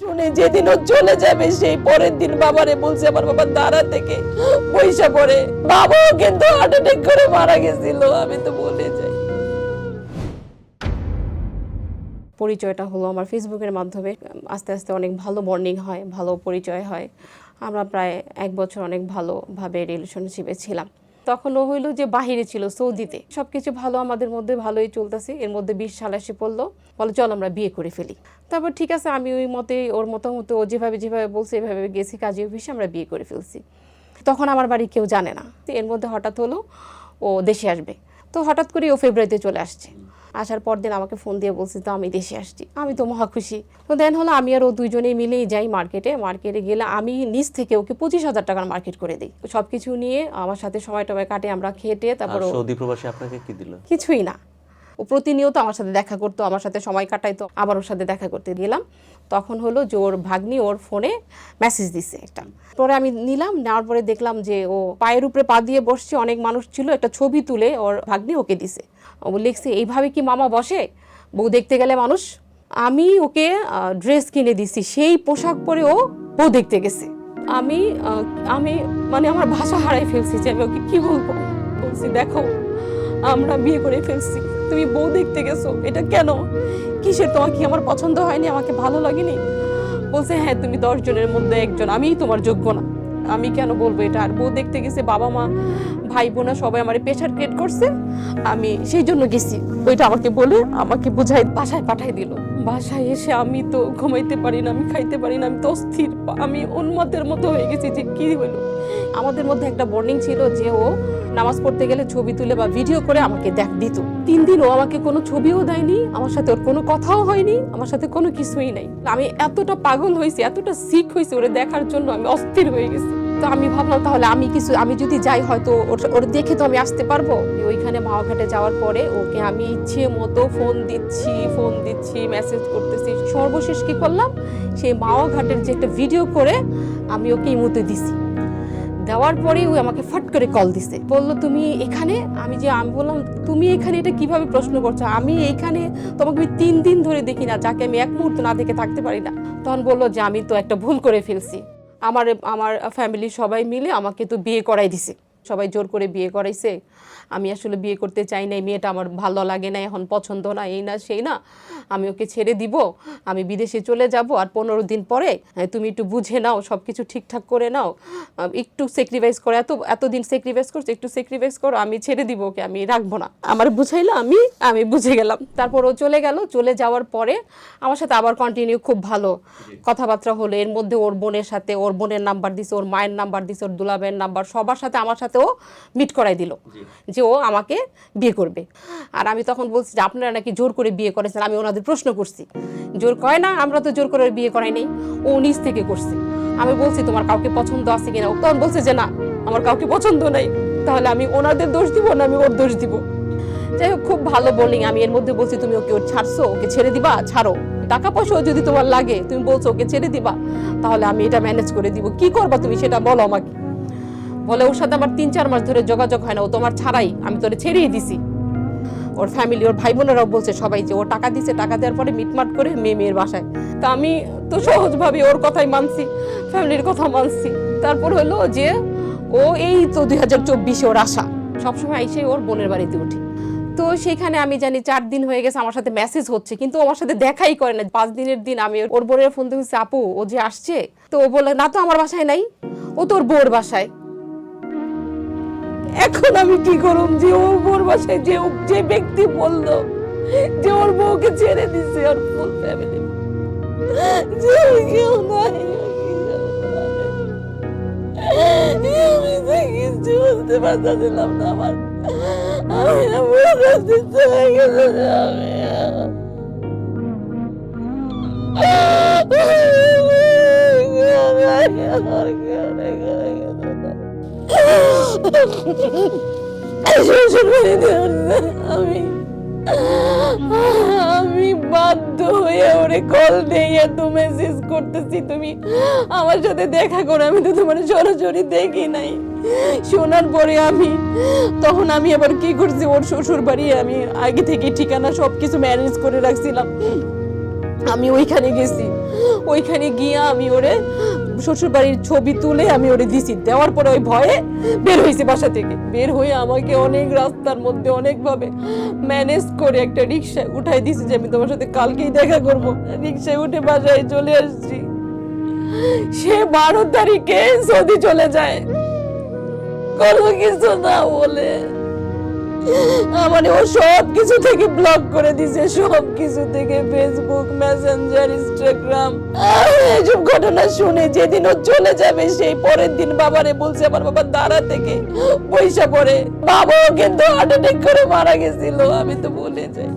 শুনে যেদিন ও চলে যাবে, সেই পরের দিন বাবারে বলছে, আমার বাবা দাঁড়া থেকে পয়সা পড়ে। বাবাও কিন্তু হার্ট অ্যাটাক করে মারা গেছিল, আমি তো বলে যাই। পরিচয়টা হলো আমার ফেসবুকের মাধ্যমে, আস্তে আস্তে অনেক ভালো বন্ডিং হয়, ভালো পরিচয় হয়। আমরা প্রায় এক বছর অনেক ভালোভাবে রিলেশনশিপে ছিলাম। তখন ও হইল যে বাহিরে ছিল, সৌদিতে। সব কিছু ভালো আমাদের মধ্যে ভালোই চলতেছে, এর মধ্যে সাল এসে পড়ল। বলে, চল আমরা বিয়ে করে ফেলি। তারপর ঠিক আছে, আমি ওই মতে, ওর মতো মতো ও যেভাবে যেভাবে বলছে, এভাবে গেছি কাজে অফিসে, আমরা বিয়ে করে ফেলছি। তখন আমার বাড়ি কেউ জানে না। এর মধ্যে হঠাৎ হলো ও দেশে আসবে। তো হঠাৎ করে ও ফেব্রুয়ারিতে চলে আসছে। আসার পর দিন আমাকে ফোন দিয়ে বলছে তো আমি দেশে আসছি আমি তো মহা খুশি। তো দেন হলো আমি আর ও দুজনে মিলেই যাই মার্কেটে মার্কেটে গেলে আমি নিজ থেকে ওকে পঁচিশ হাজার টাকার মার্কেট করে দিই। সব কিছু নিয়ে আমার সাথে সময় টময় কাটে আমরা খেটে তারপর ও সৌদি প্রবাসী আপনাকে কি দিল? কিছুই না। ও প্রতিনিয়ত আমার সাথে দেখা করতো, আমার সাথে সময় কাটাইতো, আবার ওর সাথে দেখা করতে গেলাম। তখন হলো যে ওর ভাগ্নি ওর ফোনে মেসেজ দিছে একটা। পরে আমি নিলাম, নেওয়ার পরে দেখলাম যে ও পায়ের উপরে পা দিয়ে বসছে, অনেক মানুষ ছিল, একটা ছবি তুলে ওর ভাগ্নি ওকে দিছে। ও লিখছে, এইভাবে কি মামা বসে? বউ দেখতে গেলে মানুষ? আমি ওকে ড্রেস কিনে দিছি, সেই পোশাক পরে ও বউ দেখতে গেছে। আমি আমি মানে আমার ভাষা হারাই ফেলছি যে আমি ওকে কি বলব? বলছি, দেখো, আমরা বিয়ে করে ফেলছি। তুমি বউ দেখতে গেছো, এটা কেন? কিসের তোমার কি আমার পছন্দ হয়নি, আমাকে ভালো লাগেনি? বলছে হ্যাঁ তুমি দশ জনের মধ্যে একজন আমি তোমার যোগ্য না। আমি কেন বলব এটা? আর বউ দেখতে গেছে বাবা মা ভাই বোনা সবাই আমার প্রেশার ক্রিয়েট করছে, আমি সেই জন্য গেছি। ওইটা আমাকে বলে আমাকে বোঝাই, বাসায় পাঠাই দিল। বাসায় এসে আমি তো ঘুমাইতে পারি না, আমি খাইতে পারি না, আমি তো অস্থির, আমি উন্মাদের মতো হয়ে গেছি যে কি হলো আমাদের মধ্যে একটা বর্নিং ছিল যে ও নামাজ পড়তে গেলে ছবি তুলে বা ভিডিও করে আমাকে দেখ দিত। তিন দিন ও আমাকে কোনো ছবিও দেয়নি, আমার সাথে ওর কোনো কথাও হয়নি, আমার সাথে কোনো কিছুই নাই। আমি এতটা পাগল হয়েছি, এতটা সিক হয়েছি ওরে দেখার জন্য আমি অস্থির হয়ে গেছি। তো আমি ভাবলাম তাহলে আমি কিছু, আমি যদি যাই হয়তো ওর- দেখে তো আমি আসতে পারব। ওইখানে মাওয়াঘাটে যাওয়ার পরে ওকে আমি ইচ্ছে মতো ফোন দিচ্ছি ফোন দিচ্ছি মেসেজ করতেছি। সর্বশেষ কি করলাম? সেই মাওয়াঘাটের যে একটা ভিডিও করে আমি ওকে ইমুতে দিছি। দেওয়ার পরেই ও আমাকে ফট করে কল দিছে। বলল, তুমি এখানে? আমি যে, আমি বললাম, তুমি এখানে এটা কীভাবে প্রশ্ন করছ? আমি এইখানে তোমাকে আমি তিন দিন ধরে দেখি না, যাকে আমি এক মুহূর্ত না দেখে থাকতে পারি না। তখন বলল যে, আমি তো একটা ভুল করে ফেলছি। আমার আমার ফ্যামিলি সবাই মিলে আমাকে তো বিয়ে করাই দিছে। সবাই জোর করে বিয়ে করাইছে। আমি আসলে বিয়ে করতে চাই না এই মেয়েটা আমার ভালো লাগে না এখন পছন্দ না এই না সেই না। আমি ওকে ছেড়ে দিব আমি বিদেশে চলে যাব আর পনেরো দিন পরে হ্যাঁ, তুমি একটু বুঝে নাও সব কিছু ঠিকঠাক করে নাও। একটু স্যাক্রিফাইস করো এত এতদিন স্যাক্রিফাইস করছ একটু স্যাক্রিফাইস করো আমি ছেড়ে দিব ওকে আমি রাখব না। আমার বুঝাইলো আমি আমি বুঝে গেলাম। তারপর ও চলে গেল চলে যাওয়ার পরে আমার সাথে আবার কন্টিনিউ খুব ভালো। কথাবার্তা হলো এর মধ্যে ওর বোনের সাথে ওর বোনের নাম্বার দিছে ওর মায়ের নাম্বার দিছে ওর দুলাবের নাম্বার সবার সাথে আমার সাথে ও মিট করাই দিল যে ও আমাকে বিয়ে করবে। আর আমি তখন বলছি যে আপনারা নাকি জোর করে বিয়ে করেছেন আমি ওনাদের প্রশ্ন করছি। জোর করে না আমরা তো জোর করে বিয়ে করাই নেই ও নিজ থেকে করছে। আমি বলছি তোমার কাউকে পছন্দ আছে কিনা? ও তখন বলছে যে না আমার কাউকে পছন্দ নাই তাহলে আমি ওনাদের দোষ দিব না আমি ওর দোষ দিব? যাই হোক খুব ভালো বোলিং আমি এর মধ্যে বলছি তুমি ওকে ওর ছাড়ছো ওকে ছেড়ে দিবা? ছাড়ো। টাকা পয়সাও যদি তোমার লাগে তুমি বলছো ওকে ছেড়ে দিবা তাহলে আমি এটা ম্যানেজ করে দিব। কি করবা তুমি সেটা বলো আমাকে? বলে ওর সাথে আমার তিন চার মাস ধরে যোগাযোগ হয় না, ও তোমার ছাড়াই, আমি তোরে ছেড়েই দিছি। ওর ফ্যামিলি ওর ভাই বোনেরাও বলছে সবাই যে ও টাকা দিছে, টাকা দেওয়ার পরে মিটমাট করে মেয়ে মেয়ের বাসায়। তা আমি তো সহজভাবে ওর কথাই মানছি, ফ্যামিলির কথা মানছি। তারপর হলো যে ও এই তো দুই হাজার চব্বিশে ওর আশা। সবসময় এসে ওর বোনের বাড়িতে উঠি। তো সেখানে আমি জানি চার দিন হয়ে গেছে আমার সাথে মেসেজ হচ্ছে, কিন্তু আমার সাথে দেখাই করে না। পাঁচ দিনের দিন আমি ওর বোনের ফোন দেখেছি, আপু, ও যে আসছে? তো ও বলে না তো আমার বাসায় নাই। ও তোর বোর বাসায়। এখন আমি কি করুম? যে ওর বোর বাসায় যে যে ব্যক্তি বলল যে ওর বউকে ছেড়ে দিছে, ওর ফুল ফ্যামিলি যে কেউ নাই আমি কিছু বুঝতে না। আমার। আমি আমি বাধ্য হয়ে ওরে কল দিয়ে এত মেসেজ করতেছি, তুমি আমার সাথে দেখা করো, আমি তো তোমার সরাসরি দেখি নাই। শোনার পরে আমি, তখন আমি আবার কি করছি, ওর শ্বশুর বাড়ি আমি আগে থেকে ঠিকানা সব কিছু ম্যানেজ করে রাখছিলাম। আমি ওইখানে গেছি, ওইখানে গিয়ে আমি ওরে শ্বশুর বাড়ির ছবি তুলে আমি ওরে দিছি। দেওয়ার পরে ওই ভয়ে বের হয়েছে বাসা থেকে। বের হয়ে আমাকে অনেক রাস্তার মধ্যে অনেকভাবে ম্যানেজ করে একটা রিক্সায় উঠাই দিছি যে আমি তোমার সাথে কালকেই দেখা করব। রিক্সায় উঠে বাসায় চলে আসছি। সে বারো তারিখে সৌদি চলে যায়, কোনো কিছু না বলে। আমার ও সব কিছু থেকে ব্লক করে দিছে সব কিছু থেকে ফেসবুক মেসেঞ্জার ইনস্টাগ্রাম এইসব ঘটনা শুনে যেদিন ও চলে যাবে, সেই পরের দিন বাবারে বলছে, আমার বাবা দাঁড়া থেকে পয়সা পড়ে বাবাও কিন্তু হার্ট অ্যাটাক করে মারা গেছিল, আমি তো বলে যাই।